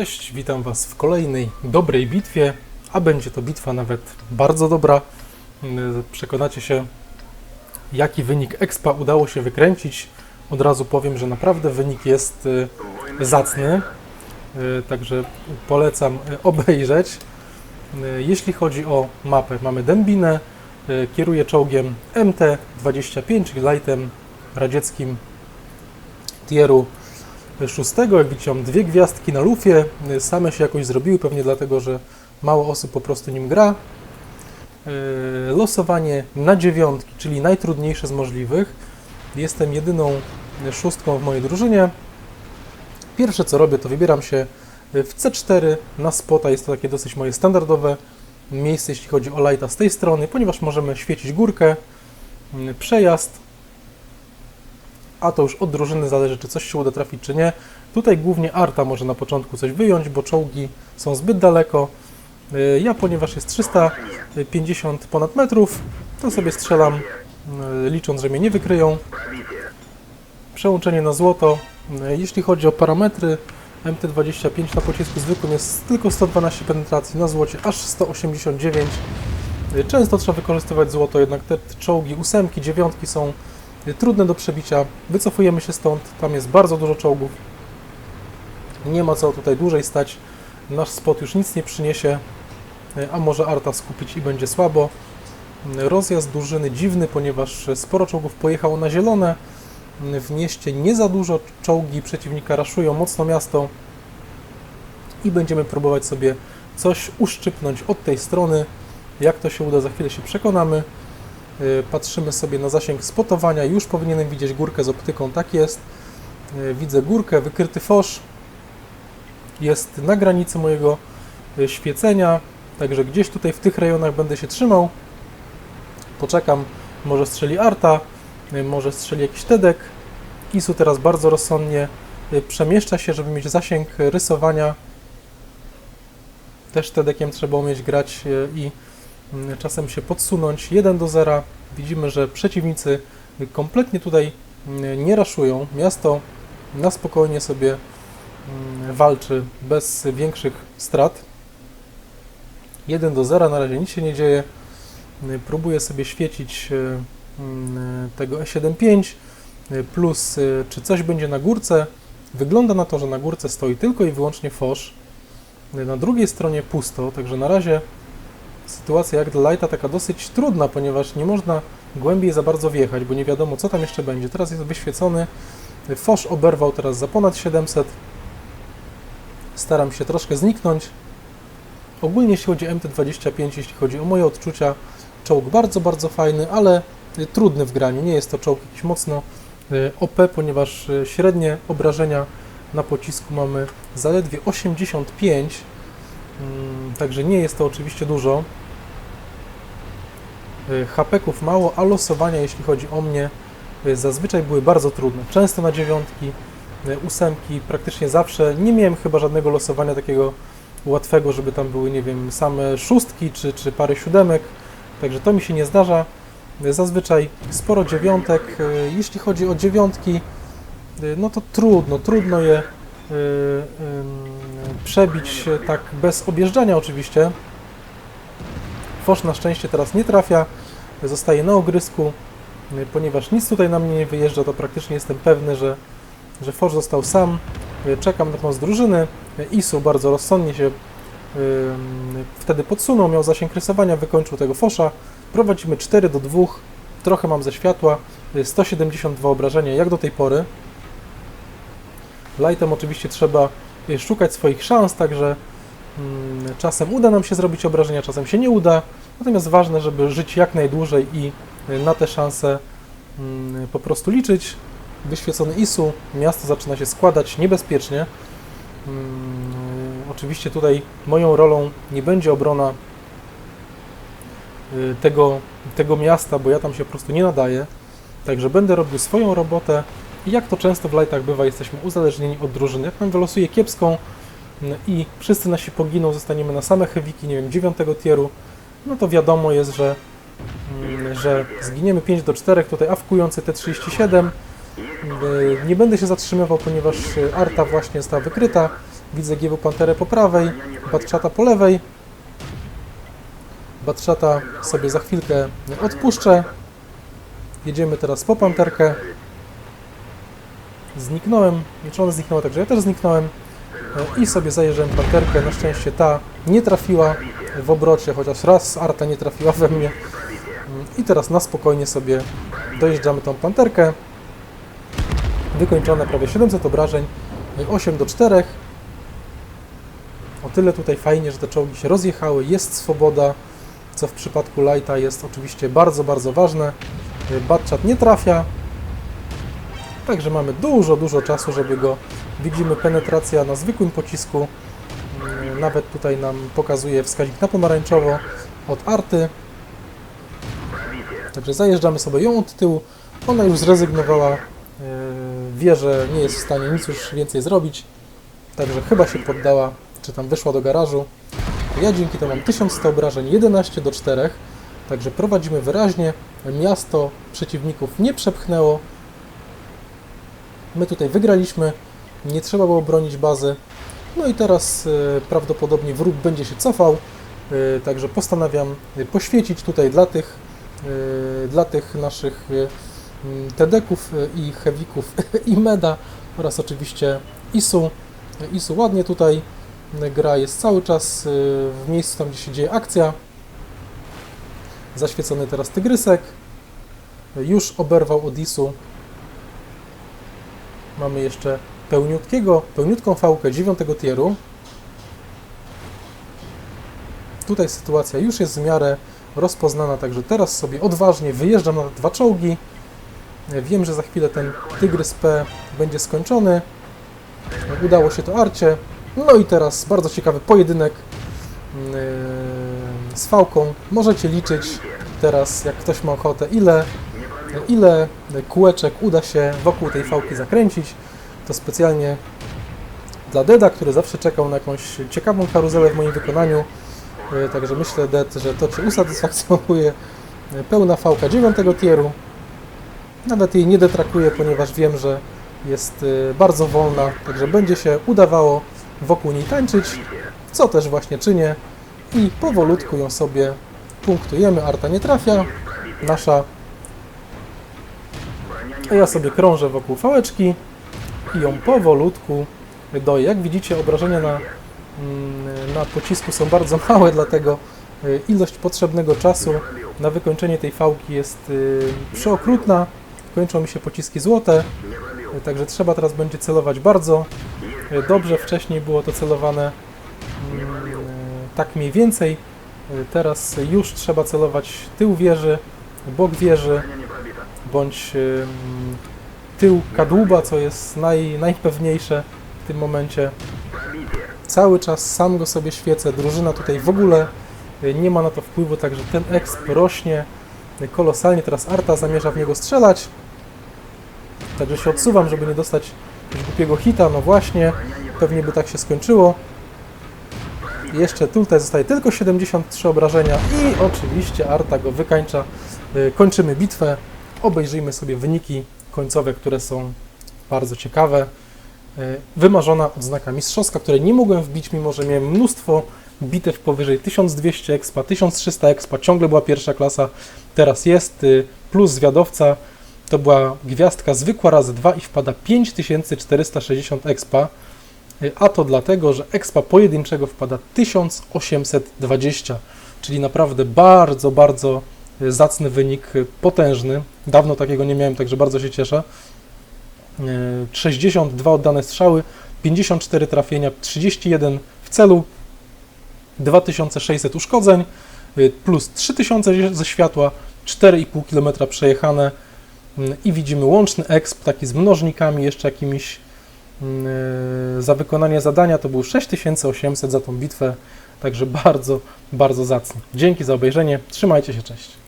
Cześć, witam Was w kolejnej dobrej bitwie, a będzie to bitwa nawet bardzo dobra. Yy, Przekonacie się, jaki wynik expa udało się wykręcić. Od razu powiem, że naprawdę wynik jest yy, zacny, yy, także polecam yy, obejrzeć. Jeśli chodzi o mapę, mamy Dębinę, kieruje czołgiem MT-25, czyli lightem radzieckim tieru szóstego. Jak widzicie, mam dwie gwiazdki na lufie. Same się jakoś zrobiły, pewnie dlatego, że mało osób po prostu nim gra. Yy, Losowanie na dziewiątki, czyli najtrudniejsze z możliwych. Jestem jedyną szóstką w mojej drużynie. Pierwsze co robię, to wybieram się w C4 na spota. Jest to takie dosyć moje standardowe miejsce, jeśli chodzi o lighta z tej strony, ponieważ możemy świecić górkę, yy, przejazd, a to już od drużyny zależy, czy coś się uda trafić, czy nie. Tutaj głównie Arta może na początku coś wyjąć, bo czołgi są zbyt daleko. Yy, Ja, ponieważ jest 350 ponad metrów, to sobie strzelam, yy, licząc, że mnie nie wykryją. Przełączenie na złoto. Yy, Jeśli chodzi o parametry, MT-25 na pocisku zwykłym jest tylko 112 penetracji, na złocie aż 189. Yy, Często trzeba wykorzystywać złoto, jednak te czołgi ósemki, dziewiątki są y, trudne do przebicia. Wycofujemy się stąd, tam jest bardzo dużo czołgów. Nie ma co tutaj dłużej stać. Nasz spot już nic nie przyniesie, y, a może Arta skupić i będzie słabo. Y, Rozjazd drużyny dziwny, ponieważ sporo czołgów pojechało na zielone. Y, W mieście nie za dużo czołgi przeciwnika raszują mocno miasto i będziemy próbować sobie coś uszczypnąć od tej strony. Jak to się uda, za chwilę się przekonamy. Y, Patrzymy sobie na zasięg spotowania. Już powinienem widzieć górkę z optyką. Tak jest. Y, Widzę górkę, wykryty fosz. Jest na granicy mojego y, świecenia. Także gdzieś tutaj w tych rejonach będę się trzymał. Poczekam. Może strzeli Arta, może strzeli jakiś Tedek. Isu teraz bardzo rozsądnie przemieszcza się, żeby mieć zasięg rysowania. Też Tedekiem trzeba umieć grać i czasem się podsunąć 1 do 0. Widzimy, że przeciwnicy kompletnie tutaj mm, nie raszują. Miasto na spokojnie sobie mm, walczy bez większych strat. 1 do 0, na razie nic się nie dzieje. Próbuję sobie świecić mm, tego E75 y, plus y, czy coś będzie na górce. Wygląda na to, że na górce stoi tylko i wyłącznie fosz. Na drugiej stronie pusto, także na razie sytuacja jak dla Lighta taka dosyć trudna, ponieważ nie można głębiej za bardzo wjechać, bo nie wiadomo co tam jeszcze będzie. Teraz jest wyświecony. Fosz oberwał teraz za ponad 700. Staram się troszkę zniknąć. Ogólnie jeśli chodzi o MT-25, jeśli chodzi o moje odczucia, czołg bardzo, bardzo fajny, ale y, trudny w graniu. Nie jest to czołg jakiś mocno y, OP, ponieważ y, średnie obrażenia na pocisku mamy zaledwie 85, mm, także nie jest to oczywiście dużo. Y, HP-ków mało, a losowania, jeśli chodzi o mnie, y, zazwyczaj były bardzo trudne. Często na dziewiątki, y, ósemki, praktycznie zawsze. Nie miałem chyba żadnego losowania takiego łatwego, żeby tam były, nie wiem, same szóstki czy, czy parę siódemek. Także to mi się nie zdarza. Zazwyczaj sporo dziewiątek. Jeśli chodzi o dziewiątki, no to trudno, trudno je przebić y, tak bez objeżdżania oczywiście. Fosz na szczęście teraz nie trafia, zostaje na ogrysku, ponieważ nic tutaj na mnie nie wyjeżdża, to praktycznie jestem pewny, że, że Fosz został sam. Czekam na pomoc drużyny. Isu bardzo rozsądnie się wtedy podsunął, miał zasięg rysowania, wykończył tego Fosza. Prowadzimy 4 do 2, trochę mam ze światła, y, 172 obrażenia jak do tej pory. Lightem oczywiście trzeba szukać swoich szans, także mm, czasem uda nam się zrobić obrażenia, czasem się nie uda. Natomiast ważne, żeby żyć jak najdłużej i y, na te szanse mm, po prostu liczyć. Wyświecony ISU, miasto zaczyna się składać niebezpiecznie. Mm, Oczywiście tutaj moją rolą nie będzie obrona y, tego, tego miasta, bo ja tam się po prostu nie nadaję. Także będę robił swoją robotę jak to często w lightach bywa, jesteśmy uzależnieni od drużyny. Jak nam wylosuje kiepską mm, i wszyscy nasi poginą, zostaniemy na same heaviki, nie wiem, dziewiątego tieru, no to wiadomo jest, że, mm, że zginiemy 5 do 4, tutaj awkujący T37. Y, Nie będę się zatrzymywał, ponieważ y, Arta właśnie została wykryta. Widzę GW Panterę po prawej, Batchata po lewej. Batchata sobie za chwilkę odpuszczę. Jedziemy teraz po Panterkę. Zniknąłem, czy ona zniknęła, także ja też zniknąłem. E, I sobie zajeżdżałem Panterkę. Na szczęście ta nie trafiła w obrocie, chociaż raz Arta nie trafiła we mnie. Mm, I teraz na spokojnie sobie dojeżdżamy tą Panterkę. Wykończone prawie 700 obrażeń, 8 do 4. O tyle tutaj fajnie, że te czołgi się rozjechały, jest swoboda, co w przypadku Lighta jest oczywiście bardzo, bardzo ważne. Batchat nie trafia, także mamy dużo, dużo czasu, żeby go... Widzimy penetracja na zwykłym pocisku, Mm, nawet tutaj nam pokazuje wskaźnik na pomarańczowo od Arty. Także zajeżdżamy sobie ją od tyłu. Ona już zrezygnowała, yy, wie, że nie jest w stanie nic już więcej zrobić. Także chyba się poddała, czy tam wyszła do garażu. Ja dzięki temu mam 1100 obrażeń, 11 do 4. Także prowadzimy wyraźnie. Miasto przeciwników nie przepchnęło. My tutaj wygraliśmy. Nie trzeba było bronić bazy. No i teraz e, prawdopodobnie wróg będzie się cofał. E, Także postanawiam e, poświecić tutaj dla tych, dla tych naszych tedeków i hewików i meda oraz oczywiście isu. Isu ładnie tutaj gra, jest cały czas w miejscu tam, gdzie się dzieje akcja. Zaświecony teraz tygrysek. Już oberwał od isu. Mamy jeszcze pełniutkiego, pełniutką fałkę dziewiątego tieru. Tutaj sytuacja już jest w miarę rozpoznana, także teraz sobie odważnie wyjeżdżam na dwa czołgi. E, Wiem, że za chwilę ten Tygrys P będzie skończony. E, Udało się to Arcie. No i teraz bardzo ciekawy pojedynek mm, e, z fałką. Możecie liczyć teraz, jak ktoś ma ochotę, ile, ile kółeczek uda się wokół tej fałki zakręcić. To specjalnie dla Deda, który zawsze czekał na jakąś ciekawą karuzelę w moim wykonaniu. E, Także myślę, Ded, że to Cię usatysfakcjonuje. E, Pełna fałka dziewiątego tieru. Nawet jej nie detrakuję, ponieważ wiem, że jest e, bardzo wolna, także będzie się udawało wokół niej tańczyć, co też właśnie czynię. I powolutku ją sobie punktujemy. Arta nie trafia. Nasza. A ja sobie krążę wokół fałeczki i ją powolutku doję. Jak widzicie, obrażenia na, mm, na pocisku są bardzo małe, dlatego y, ilość potrzebnego czasu na wykończenie tej fałki jest y, przeokrutna. Kończą mi się pociski złote, y, także trzeba teraz będzie celować bardzo dobrze. Wcześniej było to celowane mm, tak mniej więcej. Teraz już trzeba celować tył wieży, bok wieży, bądź tył kadłuba, co jest naj, najpewniejsze w tym momencie. Cały czas sam go sobie świecę, drużyna tutaj w ogóle y, nie ma na to wpływu, także ten exp rośnie kolosalnie. Teraz Arta zamierza w niego strzelać, także się odsuwam, żeby nie dostać głupiego hita, no właśnie, pewnie by tak się skończyło. Jeszcze tutaj zostaje tylko 73 obrażenia i oczywiście Arta go wykańcza. Y, Kończymy bitwę, obejrzyjmy sobie wyniki końcowe, które są bardzo ciekawe. E, Wymarzona odznaka mistrzowska, której nie mogłem wbić, mimo że miałem mnóstwo bitew powyżej 1200 expa, 1300 expa, ciągle była pierwsza klasa, teraz jest, y, plus zwiadowca, to była gwiazdka zwykła razy 2 i wpada 5460 expa, Y, a to dlatego, że expa pojedynczego wpada 1820, czyli naprawdę bardzo, bardzo zacny wynik, potężny. Dawno takiego nie miałem, także bardzo się cieszę. Y, 62 oddane strzały, 54 trafienia, 31 w celu, 2600 uszkodzeń, y, plus 3000 ze światła, 4,5 km przejechane y, i widzimy łączny exp, taki z mnożnikami, jeszcze jakimiś za wykonanie zadania to był 6800 za tą bitwę, także bardzo, bardzo zacny. Dzięki za obejrzenie, trzymajcie się, cześć.